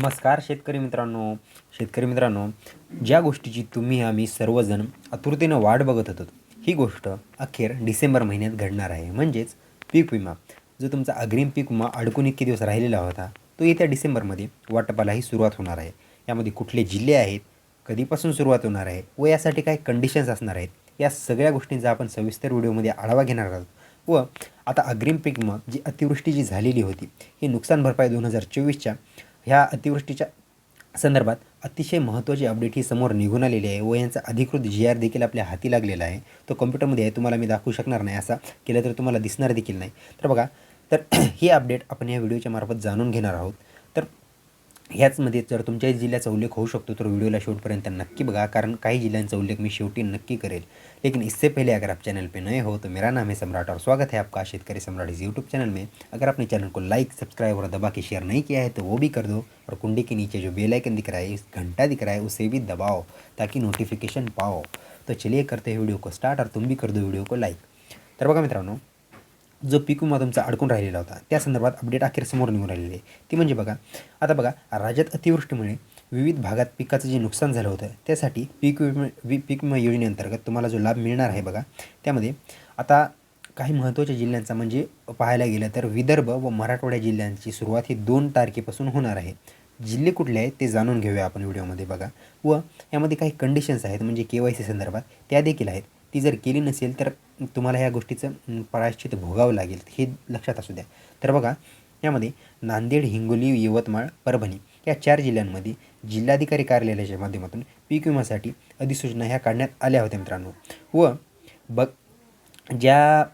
नमस्कार शेतकरी मित्रांनो. शेतकरी मित्रांनो ज्या गोष्टीची तुम्ही आम्ही सर्वजण आतुरतेनं वाट बघत होतो ही गोष्ट अखेर डिसेंबर महिन्यात घडणार आहे. म्हणजेच पीक विमा. जो तुमचा अग्रिम पीक विमा अडकून इतके दिवस राहिलेला होता तो येत्या डिसेंबरमध्ये वाटपालाही सुरुवात होणार आहे. यामध्ये कुठले जिल्हे आहेत कधीपासून सुरुवात होणार आहे व यासाठी काय कंडिशन्स असणार आहेत या सगळ्या गोष्टींचा आपण सविस्तर व्हिडिओमध्ये आढावा घेणार आहोत. व आता अग्रिम पीक विमा जी अतिवृष्टी जी झालेली होती ही नुकसान भरपाई दोन हजार चोवीसच्या ह्या अतिवृष्टीच्या संदर्भात अतिशय महत्त्वाची अपडेट ही समोर निघून आलेली आहे. व यांचा अधिकृत जी आर देखील आपल्या हाती लागलेला आहे. तो कम्प्युटरमध्ये आहे. तुम्हाला मी दाखवू शकणार नाही. असा केलं तर तुम्हाला दिसणार देखील नाही. तर बघा तर ही अपडेट आपण या व्हिडिओच्या मार्फत जाणून घेणार आहोत. ह्याचमध्ये जर तुमच्या जिल्ह्याचा उल्लेख होऊ शकतो तर व्हिडिओला शेवटपर्यंत नक्की बघा कारण काही जिल्ह्यांचा उल्लेख मी शेवटी नक्की करेल. लेकिन इससे पहले अगर आप चैनल पे नए हो तो मेरा नाम है सम्राट और स्वागत है आपका शेतकरी सम्राट इस यूट्यूब चैनल में. अगर आपने चैनल को लाइक सब्सक्राइब और दबा के शेयर नहीं किया है तो वो भी कर दो और कुंडी के नीचे जो बेल दिख रहा है इस घंटा दिख रहा है उसे भी दबाओ ताकि नोटिफिकेशन पाओ. तो चलिए करते हैं वीडियो को स्टार्ट और तुम भी कर दो व्हिडिओ को लाईक तर बघा मित्रांनो जो पीक विमा तुमचा अडकून राहिलेला होता त्या संदर्भात अपडेट अखेर समोर निघून राहिलेली आहे. ती म्हणजे बघा आता बघा राज्यात अतिवृष्टीमुळे विविध भागात पिकाचं जे नुकसान झालं होतं त्यासाठी पीक विमा वि पीक विमा योजनेअंतर्गत तुम्हाला जो लाभ मिळणार आहे बघा त्यामध्ये आता काही महत्त्वाच्या जिल्ह्यांचा म्हणजे पाहायला गेलं तर विदर्भ व मराठवाड्या जिल्ह्यांची सुरुवात ही दोन तारखेपासून होणार आहे. जिल्हे कुठले आहेत ते जाणून घेऊया आपण व्हिडिओमध्ये बघा. व यामध्ये काही कंडिशन्स आहेत म्हणजे के वाय सी संदर्भात त्या देखील आहेत. ती जर केली नसेल तर तुम्हाला ह्या गोष्टीचं प्रायश्चित भोगावं लागेल हे लक्षात असू द्या. तर बघा यामध्ये नांदेड हिंगोली यवतमाळ परभणी या चार जिल्ह्यांमध्ये जिल्हाधिकारी कार्यालयाच्या माध्यमातून पीक विम्यासाठी अधिसूचना ह्या काढण्यात आल्या होत्या मित्रांनो. व बघ ज्या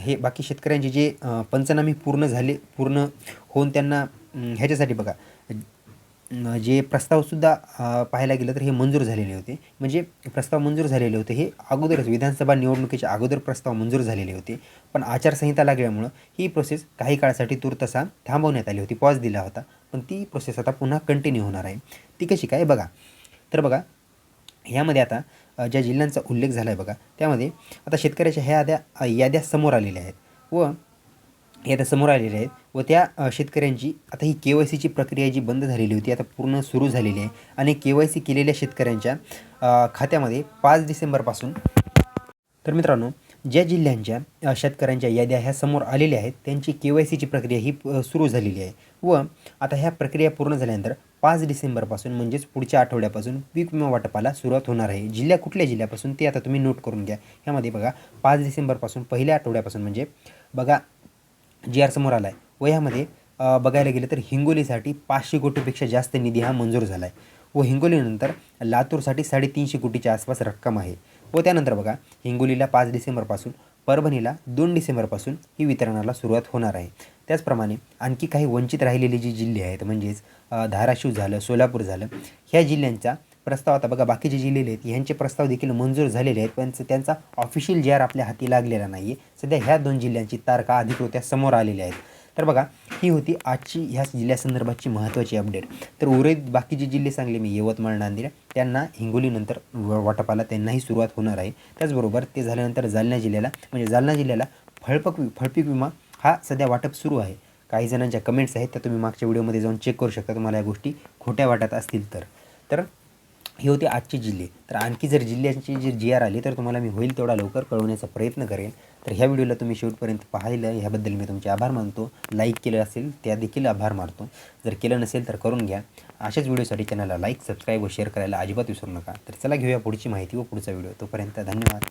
हे बाकी शेतकऱ्यांचे जे पंचनामे पूर्ण झाले पूर्ण होऊन त्यांना ह्याच्यासाठी बघा जे प्रस्तावसुद्धा पाहायला गेलं तर हे मंजूर झालेले होते. म्हणजे प्रस्ताव मंजूर झालेले होते. हे अगोदरच विधानसभा निवडणुकीच्या अगोदर प्रस्ताव मंजूर झालेले होते. पण आचारसंहिता लागल्यामुळं ही प्रोसेस काही काळासाठी तूर्तसा थांबवण्यात आली होती. पॉज दिला होता. पण ती प्रोसेस आता पुन्हा कंटिन्यू होणार आहे. ती कशी? काय? बघा. तर बघा ह्यामध्ये आता ज्या जिल्ह्यांचा उल्लेख झाला आहे बघा त्यामध्ये आता शेतकऱ्याच्या ह्या याद्या याद्या समोर आलेल्या आहेत. व हे आता समोर आलेले आहेत व त्या शेतकऱ्यांची आता ही के वाय सीची प्रक्रिया जी बंद झालेली होती आता पूर्ण सुरू झालेली आहे आणि के वाय सी केलेल्या शेतकऱ्यांच्या खात्यामध्ये पाच डिसेंबरपासून तर मित्रांनो ज्या जिल्ह्यांच्या शेतकऱ्यांच्या याद्या ह्या समोर आलेल्या आहेत त्यांची के वाय सीची प्रक्रिया ही सुरू झालेली आहे. व आता ह्या प्रक्रिया पूर्ण झाल्यानंतर पाच डिसेंबरपासून म्हणजेच पुढच्या आठवड्यापासून पीक विमा वाटपाला सुरुवात होणार आहे. जिल्ह्या कुठल्या जिल्ह्यापासून ते आता तुम्ही नोट करून घ्या. ह्यामध्ये बघा पाच डिसेंबरपासून पहिल्या आठवड्यापासून म्हणजे बघा जी आर समोर आला आहे व यामध्ये बघायला गेलं तर हिंगोलीसाठी पाचशे कोटीपेक्षा जास्त निधी हा मंजूर झाला आहे व हिंगोलीनंतर लातूरसाठी साडेतीनशे कोटीच्या आसपास रक्कम आहे. व त्यानंतर बघा हिंगोलीला पाच डिसेंबरपासून परभणीला दोन डिसेंबरपासून ही वितरणाला सुरुवात होणार आहे. त्याचप्रमाणे आणखी काही वंचित राहिलेली जी जिल्हे आहेत म्हणजेच धाराशिव झालं सोलापूर झालं ह्या जिल्ह्यांचा प्रस्ताव आता बघा बाकीचे जिल्हे आहेत ह्यांचे प्रस्ताव देखील मंजूर झालेले आहेत पण त्यांचा ऑफिशियल जी आर आपल्या हाती लागलेला नाही आहे सध्या ह्या दोन जिल्ह्यांची तारखा अधिकृत्या समोर आलेल्या आहेत. तर बघा ही होती आजची ह्या जिल्ह्यासंदर्भातची महत्त्वाची अपडेट तर उर्वरित बाकीचे जिल्हे सांगले मी यवतमाळ नांदेड त्यांना हिंगोलीनंतर वाटपाला त्यांनाही सुरुवात होणार आहे. त्याचबरोबर ते झाल्यानंतर जालना जिल्ह्याला म्हणजे जालना जिल्ह्याला फळपक फळपीक विमा हा सध्या वाटप सुरू आहे. काही जणांच्या कमेंट्स आहेत त्या तुम्ही मागच्या व्हिडिओमध्ये जाऊन चेक करू शकता तुम्हाला या गोष्टी खोट्या वाटत असतील तर. तर हे होते आजचे जिल्हे. तर आणखी जर जिल्ह्यांची जी जी आर आली तर तुम्हाला मी होईल तेवढा लवकर कळवण्याचा प्रयत्न करेन. तर ह्या व्हिडिओला तुम्ही शेवटपर्यंत पाहिलं ह्याबद्दल मी तुमचे आभार मानतो. लाईक केलं असेल त्या देखील आभार मानतो. जर केलं नसेल तर करून घ्या. अशाच व्हिडिओसाठी चॅनलला लाईक सबस्क्राईब व शेअर करायला अजिबात विसरू नका. तर चला घेऊया पुढची माहिती व पुढचा व्हिडिओ. तोपर्यंत धन्यवाद.